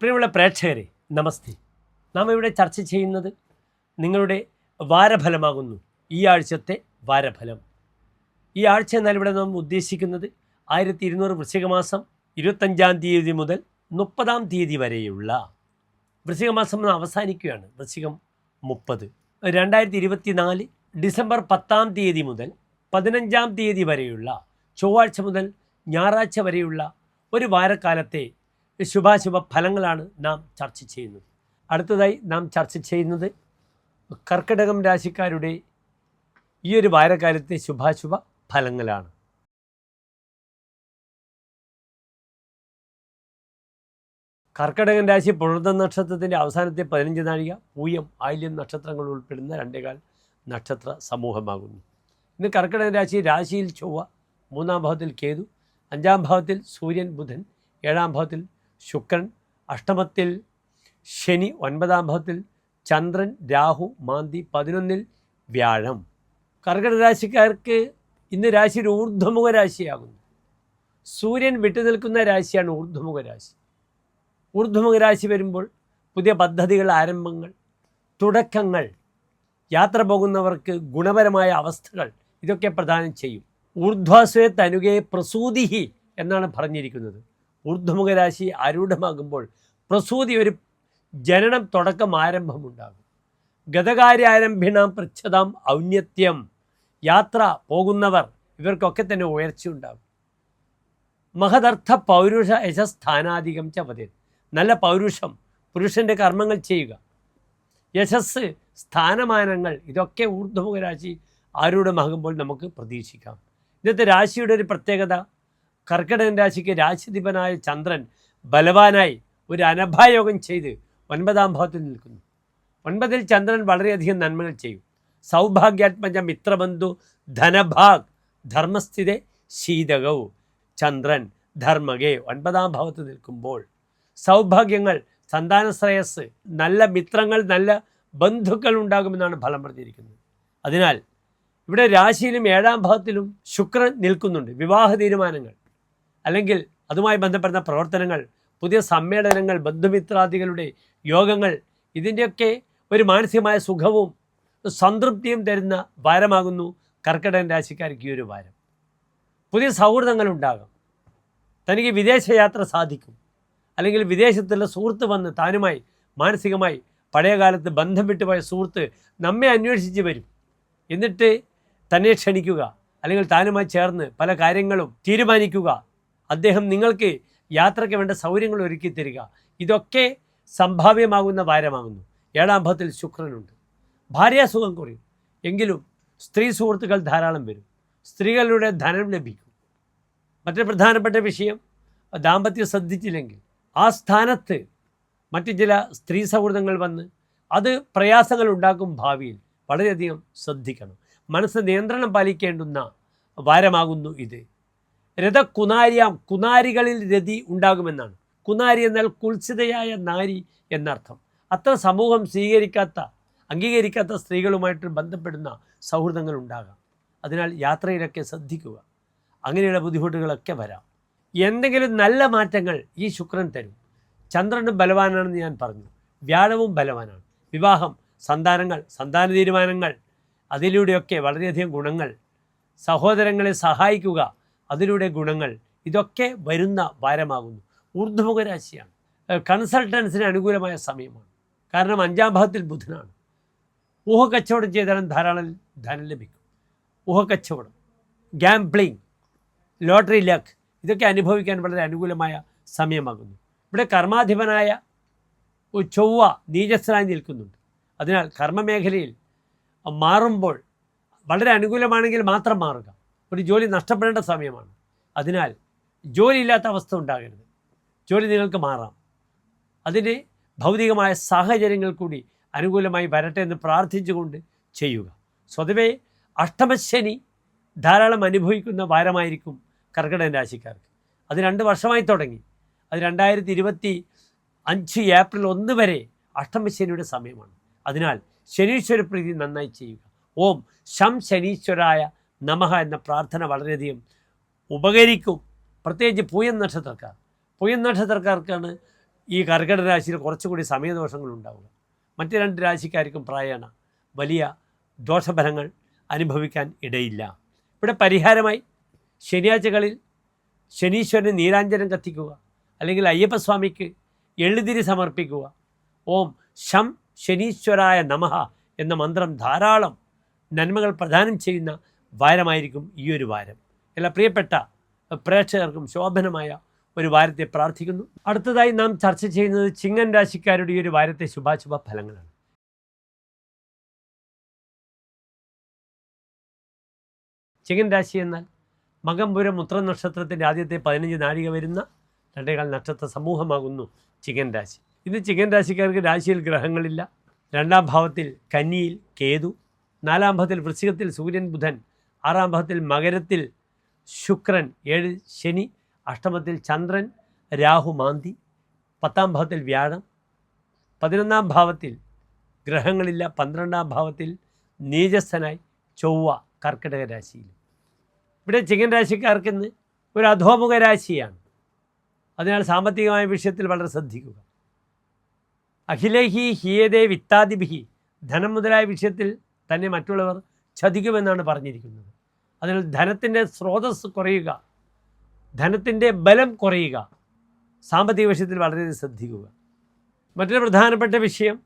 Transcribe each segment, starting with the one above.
പ്രിയമുള്ള പ്രേക്ഷകരെ നമസ്തേ. നാം ഇവിടെ ചർച്ച ചെയ്യുന്നത് നിങ്ങളുടെ വാരഫലമാകുന്നു. ഈ ആഴ്ചത്തെ വാരഫലം. ഈ ആഴ്ച എന്നാൽ ഇവിടെ നാം ഉദ്ദേശിക്കുന്നത് ആയിരത്തി ഇരുന്നൂറ് വൃശ്ചികമാസം ഇരുപത്തഞ്ചാം തീയതി മുതൽ മുപ്പതാം തീയതി വരെയുള്ള വൃശ്ചികമാസം അവസാനിക്കുകയാണ്. വൃശ്ചികം മുപ്പത്. രണ്ടായിരത്തി ഇരുപത്തി നാല് ഡിസംബർ പത്താം തീയതി മുതൽ പതിനഞ്ചാം തീയതി വരെയുള്ള ചൊവ്വാഴ്ച മുതൽ ഞായറാഴ്ച വരെയുള്ള ഒരു വാരക്കാലത്തെ ശുഭാശുഭ ഫലങ്ങളാണ് നാം ചർച്ച ചെയ്യുന്നത്. അടുത്തതായി നാം ചർച്ച ചെയ്യുന്നത് കർക്കിടകം രാശിക്കാരുടെ ഈ ഒരു വാരകാലത്തെ ശുഭാശുഭ ഫലങ്ങളാണ്. കർക്കിടകൻ രാശി പുണർന്ന നക്ഷത്രത്തിന്റെ അവസാനത്തെ പതിനഞ്ച് നാഴിക പൂയം ആയില്യം നക്ഷത്രങ്ങൾ ഉൾപ്പെടുന്ന രണ്ടേകാൽ നക്ഷത്ര സമൂഹമാകുന്നു. ഇന്ന് കർക്കിടകൻ രാശി രാശിയിൽ ചൊവ്വ മൂന്നാം ഭാവത്തിൽ കേതു അഞ്ചാം ഭാവത്തിൽ സൂര്യൻ ബുധൻ ഏഴാം ഭാവത്തിൽ ശുക്രൻ അഷ്ടമത്തിൽ ശനി ഒൻപതാം ഭാവത്തിൽ ചന്ദ്രൻ രാഹു മാന്തി പതിനൊന്നിൽ വ്യാഴം. കർക്കിടക രാശിക്കാർക്ക് ഇന്ന് രാശി ഒരു ഊർധ്വമുഖ രാശിയാകുന്നു. സൂര്യൻ വിട്ടുനിൽക്കുന്ന രാശിയാണ് ഊർധ്വമുഖ രാശി. ഊർധ്വമുഖ രാശി വരുമ്പോൾ പുതിയ പദ്ധതികൾ ആരംഭങ്ങൾ തുടക്കങ്ങൾ യാത്ര പോകുന്നവർക്ക് ഗുണപരമായ അവസ്ഥകൾ ഇതൊക്കെ പ്രദാനം ചെയ്യും. ഊർധ്വാസ്വേ തനുകെ പ്രസൂതിഹി എന്നാണ് പറഞ്ഞിരിക്കുന്നത്. ഊർധ്വമുഖ രാശി ആരൂഢമാകുമ്പോൾ പ്രസൂതി ഒരു ജനനം തുടക്കം ആരംഭമുണ്ടാകും. ഗതകാര്യാരംഭിണാം പൃച്ഛതാം ഔന്നത്യം. യാത്ര പോകുന്നവർ ഇവർക്കൊക്കെ തന്നെ ഉയർച്ചയുണ്ടാകും മഹദർത്ഥ പൗരുഷ യശസ്ഥാനാധികം ചവതി നല്ല പൗരുഷം പുരുഷന്റെ കർമ്മങ്ങൾ ചെയ്യുക. യശസ് സ്ഥാനമാനങ്ങൾ ഇതൊക്കെ ഊർധ്വമുഖ രാശി ആരൂഢമാകുമ്പോൾ നമുക്ക് പ്രതീക്ഷിക്കാം. ഇന്നത്തെ രാശിയുടെ ഒരു പ്രത്യേകത കർക്കിടകൻ രാശിക്ക് രാശിധിപനായ ചന്ദ്രൻ ബലവാനായി ഒരു അനഭായോഗം ചെയ്ത് ഒൻപതാം ഭാവത്തിൽ നിൽക്കുന്നു. ഒൻപതിൽ ചന്ദ്രൻ വളരെയധികം നന്മകൾ ചെയ്യും. സൗഭാഗ്യാത്മജ മിത്രബന്ധു ധനഭാഗ് ധർമ്മസ്ഥിതി ശീതകവും ചന്ദ്രൻ ധർമ്മകെ ഒൻപതാം ഭാവത്ത് നിൽക്കുമ്പോൾ സൗഭാഗ്യങ്ങൾ സന്താന ശ്രേയസ് നല്ല മിത്രങ്ങൾ നല്ല ബന്ധുക്കൾ ഉണ്ടാകുമെന്നാണ് ഫലം പറഞ്ഞിരിക്കുന്നത്. അതിനാൽ ഇവിടെ രാശിയിലും ഏഴാം ഭാവത്തിലും ശുക്രൻ നിൽക്കുന്നുണ്ട്. വിവാഹ തീരുമാനങ്ങൾ. അല്ലെങ്കിൽ അതുമായി ബന്ധപ്പെടുന്ന പ്രവർത്തനങ്ങൾ പുതിയ സമ്മേളനങ്ങൾ ബന്ധുമിത്രാദികളുടെ യോഗങ്ങൾ ഇതിന്റെയൊക്കെ ഒരു മാനസികമായ സുഖവും സംതൃപ്തിയും തരുന്ന വാരമാകുന്നു കർക്കിടകൻ രാശിക്കാർക്ക് ഈ ഒരു വാരം. പുതിയ സൗഹൃദങ്ങൾ ഉണ്ടാകും. തനിക്ക് വിദേശയാത്ര സാധിക്കും. അല്ലെങ്കിൽ വിദേശത്തുള്ള സുഹൃത്ത് വന്ന് താനുമായി മാനസികമായി പഴയകാലത്ത് ബന്ധം വിട്ടുപോയ സുഹൃത്ത് നമ്മെ അന്വേഷിച്ച് വരും. എന്നിട്ട് തന്നെ ക്ഷണിക്കുക. അല്ലെങ്കിൽ താനുമായി ചേർന്ന് പല കാര്യങ്ങളും തീരുമാനിക്കുക. അദ്ദേഹം നിങ്ങൾക്ക് യാത്രയ്ക്ക് വേണ്ട സൗകര്യങ്ങൾ ഒരുക്കി തരിക. ഇതൊക്കെ സംഭാവ്യമാകുന്ന വാരമാകുന്നു. ഏഴാം ഭാവത്തിൽ ശുക്രനുണ്ട്. ഭാര്യാസുഖം കുറയും. എങ്കിലും സ്ത്രീ സുഹൃത്തുക്കൾ ധാരാളം വരും. സ്ത്രീകളുടെ ധനം ലഭിക്കും. മറ്റൊരു പ്രധാനപ്പെട്ട വിഷയം ദാമ്പത്യം ശ്രദ്ധിച്ചില്ലെങ്കിൽ ആ സ്ഥാനത്ത് മറ്റു ചില സ്ത്രീ സൗഹൃദങ്ങൾ വന്ന് അത് പ്രയാസങ്ങൾ ഉണ്ടാക്കും ഭാവിയിൽ വളരെയധികം ശ്രദ്ധിക്കണം. മനസ്സ് നിയന്ത്രണം പാലിക്കേണ്ടുന്ന വാരമാകുന്നു ഇത്. രഥ കുനാരിയാം കുനാരികളിൽ രതി ഉണ്ടാകുമെന്നാണ്. കുനാരി എന്നാൽ കുൽസിതയായ നാരി എന്നർത്ഥം. അത്ര സമൂഹം സ്വീകരിക്കാത്ത അംഗീകരിക്കാത്ത സ്ത്രീകളുമായിട്ട് ബന്ധപ്പെടുന്ന സൗഹൃദങ്ങൾ ഉണ്ടാകാം. അതിനാൽ യാത്രയിലൊക്കെ ശ്രദ്ധിക്കുക. അങ്ങനെയുള്ള ബുദ്ധിമുട്ടുകളൊക്കെ വരാം. എന്തെങ്കിലും നല്ല മാറ്റങ്ങൾ ഈ ശുക്രൻ തരും. ചന്ദ്രനും ബലവാനാണെന്ന് ഞാൻ പറഞ്ഞു. വ്യാഴവും ബലവാനാണ്. വിവാഹം സന്താനങ്ങൾ സന്താന തീരുമാനങ്ങൾ അതിലൂടെയൊക്കെ വളരെയധികം ഗുണങ്ങൾ. സഹോദരങ്ങളെ സഹായിക്കുക. അതിലൂടെ ഗുണങ്ങൾ ഇതൊക്കെ വരുന്ന വാരമാകുന്നു ഊർധ്വമുഖ രാശിയാണ്. കൺസൾട്ടൻസിന് അനുകൂലമായ സമയമാണ്. കാരണം അഞ്ചാം ഭാഗത്തിൽ ബുധനാണ്. ഊഹക്കച്ചവടം ചെയ്താലും ധാരാളം ധനം ലഭിക്കും. ഊഹക്കച്ചവടം ഗാംബ്ലിംഗ് ലോട്ടറി ലക്ക് ഇതൊക്കെ അനുഭവിക്കാൻ വളരെ അനുകൂലമായ സമയമാകുന്നു. ഇവിടെ കർമാധിപനായ ചൊവ്വ നീചസ്ഥനായി നിൽക്കുന്നുണ്ട്. അതിനാൽ കർമ്മമേഖലയിൽ മാറുമ്പോൾ വളരെ അനുകൂലമാണെങ്കിൽ മാത്രം മാറുക. ഒരു ജോലി നഷ്ടപ്പെടേണ്ട സമയമാണ്. അതിനാൽ ജോലിയില്ലാത്ത അവസ്ഥ ഉണ്ടാകരുത്. ജോലി നിങ്ങൾക്ക് മാറാം. അതിന് ഭൗതികമായ സാഹചര്യങ്ങൾ കൂടി അനുകൂലമായി വരട്ടെ എന്ന് പ്രാർത്ഥിച്ചുകൊണ്ട് ചെയ്യുക. സ്വതവേ അഷ്ടമശനി ധാരാളം അനുഭവിക്കുന്ന വാരമായിരിക്കും കർക്കിടകൻ രാശിക്കാർക്ക്. അത് രണ്ട് വർഷമായി തുടങ്ങി. അത് രണ്ടായിരത്തി ഇരുപത്തി അഞ്ച് ഏപ്രിൽ ഒന്ന് വരെ അഷ്ടമശനിയുടെ സമയമാണ്. അതിനാൽ ശനീശ്വര പ്രീതി നന്നായി ചെയ്യുക. ഓം ശം ശനീശ്വരായ നമഃ എന്ന പ്രാർത്ഥന വളരെയധികം ഉപകരിക്കും. പ്രത്യേകിച്ച് പൂയം നക്ഷത്രക്കാർ. പൂയം നക്ഷത്രക്കാർക്കാണ് ഈ കർക്കിടക രാശിയിൽ കുറച്ചുകൂടി സമയദോഷങ്ങൾ ഉണ്ടാവുക. മറ്റ് രണ്ട് രാശിക്കാർക്കും പ്രായണ വലിയ ദോഷഫലങ്ങൾ അനുഭവിക്കാൻ ഇടയില്ല. ഇവിടെ പരിഹാരമായി ശനിയാഴ്ചകളിൽ ശനീശ്വരന് നീരാഞ്ജനം കത്തിക്കുക അല്ലെങ്കിൽ അയ്യപ്പസ്വാമിക്ക് എള്ളുതിരി സമർപ്പിക്കുക. ഓം ശം ശനീശ്വരായ നമഹ എന്ന മന്ത്രം ധാരാളം നന്മകൾ പ്രദാനം ചെയ്യുന്ന വാരമായിരിക്കും ഈ ഒരു വാരം. എല്ലാ പ്രിയപ്പെട്ട പ്രേക്ഷകർക്കും ശോഭനമായ ഒരു വാരത്തെ പ്രാർത്ഥിക്കുന്നു. അടുത്തതായി നാം ചർച്ച ചെയ്യുന്നത് ചിങ്ങൻ രാശിക്കാരുടെ ഈ ഒരു വാരത്തെ ശുഭാശുഭ ഫലങ്ങളാണ്. ചിങ്ങൻ രാശി എന്നാൽ മകംപുരം ഉത്ര നക്ഷത്രത്തിന്റെ ആദ്യത്തെ പതിനഞ്ച് നാഴിക വരുന്ന രണ്ടേകാൽ നക്ഷത്ര സമൂഹമാകുന്നു ചിങ്ങൻ രാശി. ഇന്ന് ചിങ്ങൻ രാശിക്കാർക്ക് രാശിയിൽ ഗ്രഹങ്ങളില്ല. രണ്ടാം ഭാവത്തിൽ കന്നിയിൽ കേതു. നാലാം ഭാവത്തിൽ വൃശ്ചികത്തിൽ സൂര്യൻ ബുധൻ ആറാം ഭാവത്തിൽ മകരത്തിൽ ശുക്രൻ ഏഴ് ശനി അഷ്ടമത്തിൽ ചന്ദ്രൻ രാഹു മാന്തി പത്താം ഭാവത്തിൽ വ്യാഴം പതിനൊന്നാം ഭാവത്തിൽ ഗ്രഹങ്ങളില്ല പന്ത്രണ്ടാം ഭാവത്തിൽ നീജസ്ഥനായി ചൊവ്വ കർക്കിടക രാശിയിൽ. ഇവിടെ ചിങ്ങൻ രാശിക്കാർക്ക് ഇന്ന് ഒരു അധോമുഖ രാശിയാണ്. അതിനാൽ സാമ്പത്തികമായ വിഷയത്തിൽ വളരെ ശ്രദ്ധിക്കുക. അഖിലേഹി ഹിയതേ വിത്താദിഭിഹി ധനം മുതലായ വിഷയത്തിൽ തന്നെ മറ്റുള്ളവർ ചതിക്കുമെന്നാണ് പറഞ്ഞിരിക്കുന്നത്. അതിൽ ധനത്തിന്റെ സ്രോതസ് കുറയുക ധനത്തിന്റെ ബലം കുറയുക സാമ്പത്തിക വിഷയത്തിൽ വളരെയധികം ശ്രദ്ധിക്കുക. മറ്റൊരു പ്രധാനപ്പെട്ട വിഷയം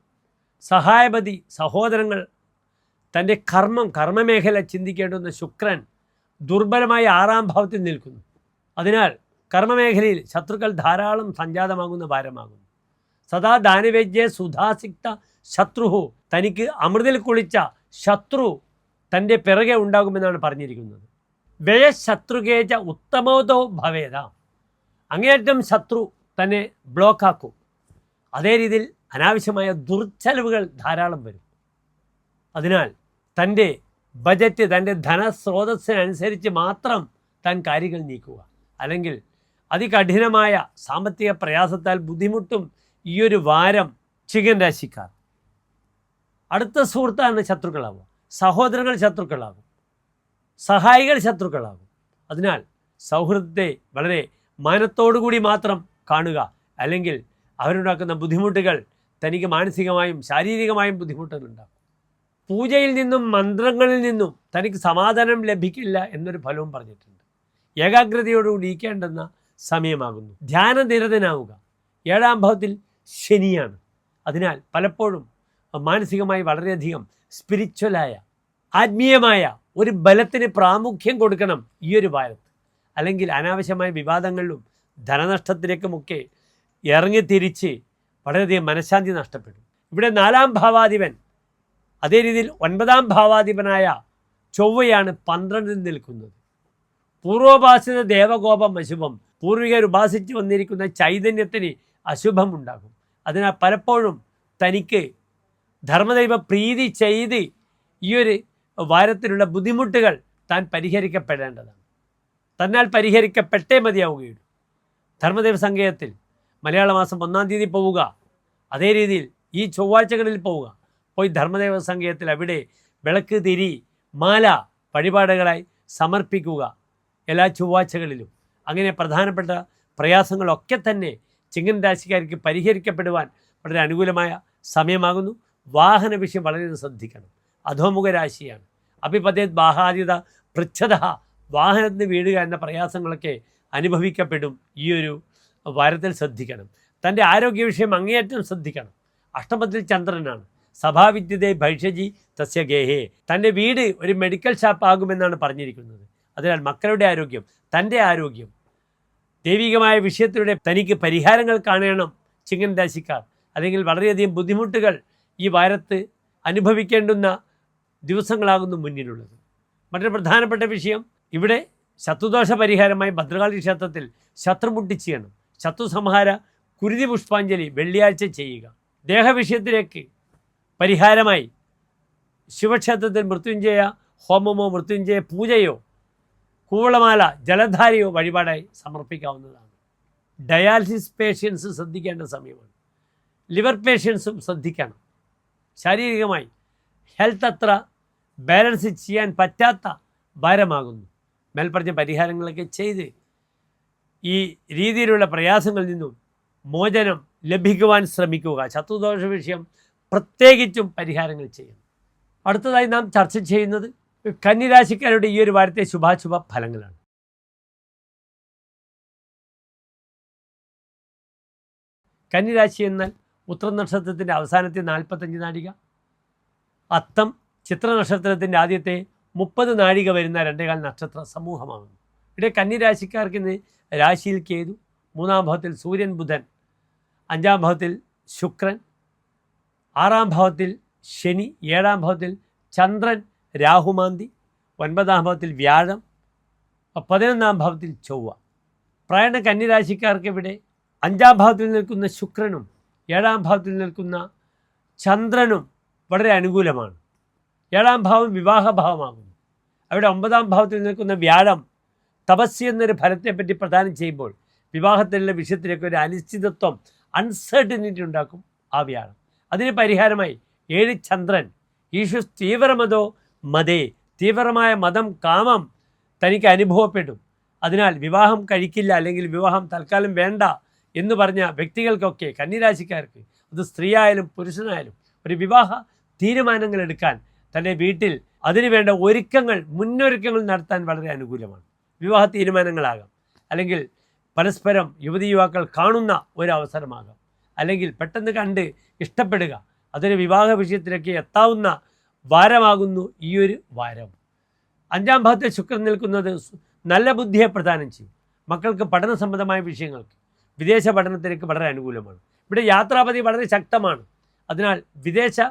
സഹായപതി സഹോദരങ്ങൾ തന്റെ കർമ്മം കർമ്മമേഖല ചിന്തിക്കേണ്ടുന്ന ശുക്രൻ ദുർബലമായി ആറാം ഭാവത്തിൽ നിൽക്കുന്നു. അതിനാൽ കർമ്മമേഖലയിൽ ശത്രുക്കൾ ധാരാളം സംജാതമാകുന്ന ഭാരമാകുന്നു. സദാ ദാനവേജ്യ സുധാസിക്ത ശത്രുഹു തനിക്ക് അമൃതിൽ കുളിച്ച ശത്രു തന്റെ പിറകെ ഉണ്ടാകുമെന്നാണ് പറഞ്ഞിരിക്കുന്നത്. വ്യയശത്രുകേജ ഉത്തമോദോ ഭവേദ. അങ്ങേറ്റം ശത്രു തന്നെ ബ്ലോക്കാക്കും. അതേ രീതിയിൽ അനാവശ്യമായ ദുർച്ചെലവുകൾ ധാരാളം വരും. അതിനാൽ തന്റെ ബജറ്റ് തന്റെ ധനസ്രോതസ്സിനനുസരിച്ച് മാത്രം താൻ കാര്യങ്ങൾ നീക്കുക. അല്ലെങ്കിൽ അതികഠിനമായ സാമ്പത്തിക പ്രയാസത്താൽ ബുദ്ധിമുട്ടും ഈയൊരു വാരം ചികൻ രാശിക്കാർ. അടുത്ത സുഹൃത്താണ് ശത്രുക്കളാവുക. സഹോദരങ്ങൾ ശത്രുക്കളാകും. സഹായികൾ ശത്രുക്കളാകും. അതിനാൽ സൗഹൃദത്തെ വളരെ മാനത്തോടുകൂടി മാത്രം കാണുക അല്ലെങ്കിൽ അവരുണ്ടാക്കുന്ന ബുദ്ധിമുട്ടുകൾ തനിക്ക് മാനസികമായും ശാരീരികമായും ബുദ്ധിമുട്ടുകൾ ഉണ്ടാകും പൂജയിൽ നിന്നും മന്ത്രങ്ങളിൽ നിന്നും തനിക്ക് സമാധാനം ലഭിക്കില്ല എന്നൊരു ഫലവും പറഞ്ഞിട്ടുണ്ട്. ഏകാഗ്രതയോടുകൂടി ഇരിക്കേണ്ടെന്ന സമയമാകുന്നു. ധ്യാനനിരതനാവുക ഏഴാം ഭാവത്തിൽ ശനിയാണ്. അതിനാൽ പലപ്പോഴും മാനസികമായി വളരെയധികം സ്പിരിച്വലായ ആത്മീയമായ ഒരു ബലത്തിന് പ്രാമുഖ്യം കൊടുക്കണം ഈ ഒരു ഭാരത്. അല്ലെങ്കിൽ അനാവശ്യമായ വിവാദങ്ങളിലും ധനനഷ്ടത്തിലേക്കുമൊക്കെ ഇറങ്ങിത്തിരിച്ച് വളരെയധികം മനഃശാന്തി നഷ്ടപ്പെടും. ഇവിടെ നാലാം ഭാവാധിപൻ അതേ രീതിയിൽ ഒൻപതാം ഭാവാധിപനായ ചൊവ്വയാണ് പന്ത്രണ്ടിൽ നിൽക്കുന്നത്. പൂർവോപാസിത ദേവകോപം അശുഭം പൂർവികർ ഉപാസിച്ച് വന്നിരിക്കുന്ന ചൈതന്യത്തിന് അശുഭം ഉണ്ടാകും അതിനാൽ പലപ്പോഴും തനിക്ക് ധർമ്മദൈവ പ്രീതി ചെയ്ത് ഈ ഒരു വാരത്തിലുള്ള ബുദ്ധിമുട്ടുകൾ താൻ പരിഹരിക്കപ്പെടേണ്ടതാണ്. തന്നാൽ പരിഹരിക്കപ്പെട്ടേ മതിയാവുകയുള്ളൂ. ധർമ്മദേവ സങ്കേതത്തിൽ മലയാള മാസം ഒന്നാം തീയതി പോവുക. അതേ രീതിയിൽ ഈ ചൊവ്വാഴ്ചകളിൽ പോവുക. പോയി ധർമ്മദേവ സങ്കേതത്തിൽ അവിടെ വിളക്ക് തിരി മാല വഴിപാടുകളായി സമർപ്പിക്കുക. എല്ലാ ചൊവ്വാഴ്ചകളിലും. അങ്ങനെ പ്രധാനപ്പെട്ട പ്രയാസങ്ങളൊക്കെ തന്നെ ചിങ്ങൻ രാശിക്കാർക്ക് പരിഹരിക്കപ്പെടുവാൻ വളരെ അനുകൂലമായ സമയമാകുന്നു. വാഹന വിഷയം വളരെ ശ്രദ്ധിക്കണം. അധോമുഖ രാശിയാണ് അഭിപതേത് ബാഹാദ്യത പൃച്ഛത വാഹനത്തിന് വീഴുക എന്ന പ്രയാസങ്ങളൊക്കെ അനുഭവിക്കപ്പെടും ഈ ഒരു വാരത്തിൽ ശ്രദ്ധിക്കണം. തന്റെ ആരോഗ്യ വിഷയം അങ്ങേയറ്റം ശ്രദ്ധിക്കണം. അഷ്ടമത്തിൽ ചന്ദ്രനാണ്. സഭാവിദ്യതേ ഭൈഷജി തസ്യ ഗേഹേ. തന്റെ വീട് ഒരു മെഡിക്കൽ ഷാപ്പ് ആകുമെന്നാണ് പറഞ്ഞിരിക്കുന്നത്. അതിനാൽ മക്കളുടെ ആരോഗ്യം തന്റെ ആരോഗ്യം ദൈവികമായ വിഷയത്തിലൂടെ തനിക്ക് പരിഹാരങ്ങൾ കാണണം ചിങ്ങൻ രാശിക്കാർ. അല്ലെങ്കിൽ വളരെയധികം ബുദ്ധിമുട്ടുകൾ ഈ വാരത്ത് അനുഭവിക്കേണ്ടുന്ന ദിവസങ്ങളാകുന്നു മുന്നിലുള്ളത്. മറ്റൊരു പ്രധാനപ്പെട്ട വിഷയം ഇവിടെ ശത്രുദോഷ പരിഹാരമായി ഭദ്രകാളി ക്ഷേത്രത്തിൽ ശത്രുമുട്ടി ചെയ്യണം ശത്രു സംഹാര കുരുതി പുഷ്പാഞ്ജലി വെള്ളിയാഴ്ച ചെയ്യുക. ദേഹവിഷയത്തിലേക്ക് പരിഹാരമായി ശിവക്ഷേത്രത്തിൽ മൃത്യുഞ്ജയ ഹോമമോ മൃത്യുഞ്ജയ പൂജയോ കൂവളമാല ജലധാരയോ വഴിപാടായി സമർപ്പിക്കാവുന്നതാണ്. ഡയാലിസിസ് പേഷ്യൻസ് ശ്രദ്ധിക്കേണ്ട സമയമാണ്. ലിവർ പേഷ്യൻസും ശ്രദ്ധിക്കണം. ശാരീരികമായി ഹെൽത്ത് അത്ര ബാലൻസ് ചെയ്യാൻ പറ്റാത്ത ഭാരമാകുന്നു. മേൽപ്പറഞ്ഞ പരിഹാരങ്ങളൊക്കെ ചെയ്ത് ഈ രീതിയിലുള്ള പ്രയാസങ്ങളിൽ നിന്നും മോചനം ലഭിക്കുവാൻ ശ്രമിക്കുക. ശത്രുദോഷ വിഷയം പ്രത്യേകിച്ചും പരിഹാരങ്ങൾ ചെയ്യുന്നു അടുത്തതായി നാം ചർച്ച ചെയ്യുന്നത് കന്നിരാശിക്കാരുടെ ഈ ഒരു വാരത്തെ ശുഭാശുഭ ഫലങ്ങളാണ്. കന്നിരാശി എന്നാൽ ഉത്തര നക്ഷത്രത്തിന്റെ അവസാനത്തെ നാൽപ്പത്തഞ്ച് നാഴിക അത്തം ചിത്ര നക്ഷത്രത്തിന്റെ ആദ്യത്തെ മുപ്പത് നാഴിക വരുന്ന രണ്ടേകാൽ നക്ഷത്ര സമൂഹമാണ്. ഇവിടെ കന്നിരാശിക്കാർക്ക് ഇന്ന് രാശിയിൽ കേതു മൂന്നാം ഭാവത്തിൽ സൂര്യൻ ബുധൻ അഞ്ചാം ഭാവത്തിൽ ശുക്രൻ ആറാം ഭാവത്തിൽ ശനി ഏഴാം ഭാവത്തിൽ ചന്ദ്രൻ രാഹുമാന്തി ഒൻപതാം ഭാവത്തിൽ വ്യാഴം പതിനൊന്നാം ഭാവത്തിൽ ചൊവ്വ. പ്രായണ കന്നിരാശിക്കാർക്ക് ഇവിടെ അഞ്ചാം ഭാവത്തിൽ നിൽക്കുന്ന ശുക്രനും ഏഴാം ഭാവത്തിൽ നിൽക്കുന്ന ചന്ദ്രനും വളരെ അനുകൂലമാണ്. ഏഴാം ഭാവം വിവാഹഭാവമാകുന്നു. അവിടെ ഒമ്പതാം ഭാവത്തിൽ നിൽക്കുന്ന വ്യാഴം തപസ് എന്നൊരു ഫലത്തെപ്പറ്റി പ്രദാനം ചെയ്യുമ്പോൾ വിവാഹത്തിലുള്ള വിഷയത്തിലേക്ക് ഒരു അനിശ്ചിതത്വം അൺസർട്ടനിറ്റി ഉണ്ടാക്കും ആ വ്യാഴം. അതിന് പരിഹാരമായി ഏഴ് ചന്ദ്രൻ ഈശു തീവ്രമതോ മതേ തീവ്രമായ മതം കാമം തനിക്ക് അനുഭവപ്പെടും. അതിനാൽ വിവാഹം കഴിക്കില്ല അല്ലെങ്കിൽ വിവാഹം തൽക്കാലം വേണ്ട എന്ന് പറഞ്ഞ വ്യക്തികൾക്കൊക്കെ കന്നിരാശിക്കാർക്ക് അത് സ്ത്രീയായാലും പുരുഷനായാലും ഒരു വിവാഹ തീരുമാനങ്ങൾ എടുക്കാൻ തന്റെ വീട്ടിൽ അതിനുവേണ്ട ഒരുക്കങ്ങൾ മുന്നൊരുക്കങ്ങൾ നടത്താൻ വളരെ അനുകൂലമാണ്. വിവാഹ തീരുമാനങ്ങളാകാം. അല്ലെങ്കിൽ പരസ്പരം യുവതി യുവാക്കൾ കാണുന്ന ഒരു അല്ലെങ്കിൽ പെട്ടെന്ന് കണ്ട് ഇഷ്ടപ്പെടുക അതൊരു വിവാഹ വിഷയത്തിലേക്ക് എത്താവുന്ന വാരമാകുന്നു ഈ ഒരു വാരം. അഞ്ചാം ഭാഗത്തെ ശുക്രൻ നിൽക്കുന്നത് നല്ല ബുദ്ധിയെ പ്രദാനം ചെയ്യും. മക്കൾക്ക് പഠന സംബന്ധമായ വിഷയങ്ങൾക്ക് വിദേശ പഠനത്തിലേക്ക് വളരെ അനുകൂലമാണ്. ഇവിടെ യാത്രാപതി വളരെ ശക്തമാണ്. അതിനാൽ വിദേശ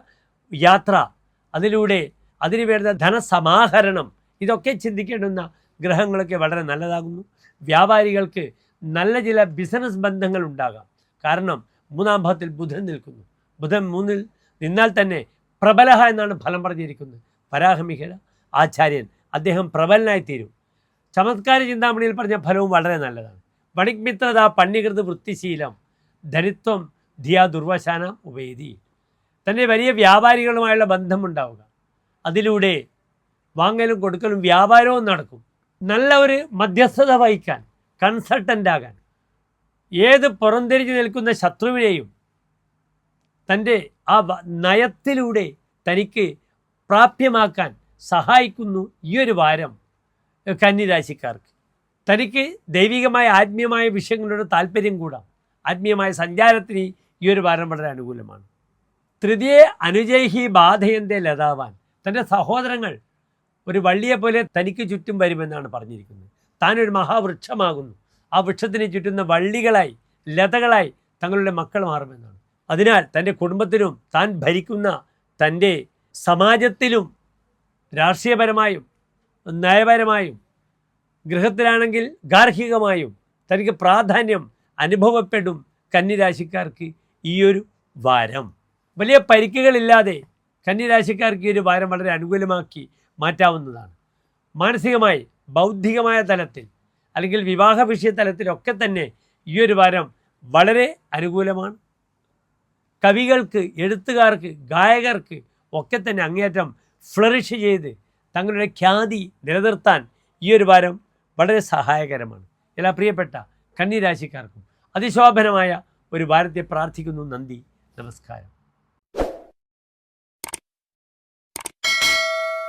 യാത്ര അതിലൂടെ അതിന് വേണ്ട ധനസമാഹരണം ഇതൊക്കെ ചിന്തിക്കേണ്ടുന്ന ഗ്രഹങ്ങളൊക്കെ വളരെ നല്ലതാകുന്നു. വ്യാപാരികൾക്ക് നല്ല ചില ബിസിനസ് ബന്ധങ്ങൾ ഉണ്ടാകാം. കാരണം മൂന്നാം ഭാവത്തിൽ ബുധൻ നിൽക്കുന്നു. ബുധൻ മൂന്നിൽ നിന്നാൽ തന്നെ പ്രബലഹ എന്നാണ് ഫലം പറഞ്ഞിരിക്കുന്നത്. പരാഹമിക ആചാര്യൻ അദ്ദേഹം പ്രബലനായി തീരും ചമത്കാര ചിന്താമണിയിൽ പറഞ്ഞ ഫലവും വളരെ നല്ലതാണ്. വണിക്മിത്രത പണ്ഡികൃത് വൃത്തിശീലം ധനിത്വം ധിയ ദുർവശാന ഉപേതി തന്നെ വലിയ വ്യാപാരികളുമായുള്ള ബന്ധമുണ്ടാവുക. അതിലൂടെ വാങ്ങലും കൊടുക്കലും വ്യാപാരവും നടക്കും. നല്ല ഒരു മധ്യസ്ഥത വഹിക്കാൻ കൺസൾട്ടന്റ് ആകാൻ. ഏത് പുറന്തിരിഞ്ഞ് നിൽക്കുന്ന ശത്രുവിനെയും തന്റെ ആ നയത്തിലൂടെ തനിക്ക് പ്രാപ്യമാക്കാൻ സഹായിക്കുന്നു ഈ ഒരു വാരം കന്നിരാശിക്കാർക്ക്. തനിക്ക് ദൈവികമായ ആത്മീയമായ വിഷയങ്ങളുടെ താല്പര്യം കൂടാം. ആത്മീയമായ സഞ്ചാരത്തിന് ഈ ഒരു വാരം വളരെ അനുകൂലമാണ്. തൃതീയ അനുജൈഹി ബാധയന്തേ ലതാവാൻ. തന്റെ സഹോദരങ്ങൾ ഒരു വള്ളിയെ പോലെ തനിക്ക് ചുറ്റും വരുമെന്നാണ് പറഞ്ഞിരിക്കുന്നത്. താനൊരു മഹാവൃക്ഷമാകുന്നു. ആ വൃക്ഷത്തിന് ചുറ്റുന്ന വള്ളികളായി ലതകളായി തങ്ങളുടെ മക്കൾ മാറുമെന്നാണ്. അതിനാൽ തന്റെ കുടുംബത്തിനും താൻ ഭരിക്കുന്ന തന്റെ സമാജത്തിലും രാഷ്ട്രീയപരമായും നയപരമായും ഗൃഹത്തിലാണെങ്കിൽ ഗാർഹികമായും തനിക്ക് പ്രാധാന്യം അനുഭവപ്പെടും കന്നിരാശിക്കാർക്ക് ഈയൊരു വാരം. വലിയ പരിക്കുകളില്ലാതെ കന്നിരാശിക്കാർക്ക് ഈ ഒരു വാരം വളരെ അനുകൂലമാക്കി മാറ്റാവുന്നതാണ്. മാനസികമായി ബൗദ്ധികമായ തലത്തിൽ അല്ലെങ്കിൽ വിവാഹ വിഷയ തലത്തിലൊക്കെ തന്നെ ഈ ഒരു വാരം വളരെ അനുകൂലമാണ്. കവികൾക്ക് എഴുത്തുകാർക്ക് ഗായകർക്ക് ഒക്കെ തന്നെ അങ്ങേയറ്റം ഫ്ലറിഷ് ചെയ്ത് തങ്ങളുടെ ഖ്യാതി നിലനിർത്താൻ ഈ ഒരു വാരം വളരെ സഹായകരമാണ്. എല്ലാ പ്രിയപ്പെട്ട കന്നിരാശിക്കാർക്കും അതിശോഭനമായ ഒരു വാരത്തെ പ്രാർത്ഥിക്കുന്നു. നന്ദി. നമസ്കാരം.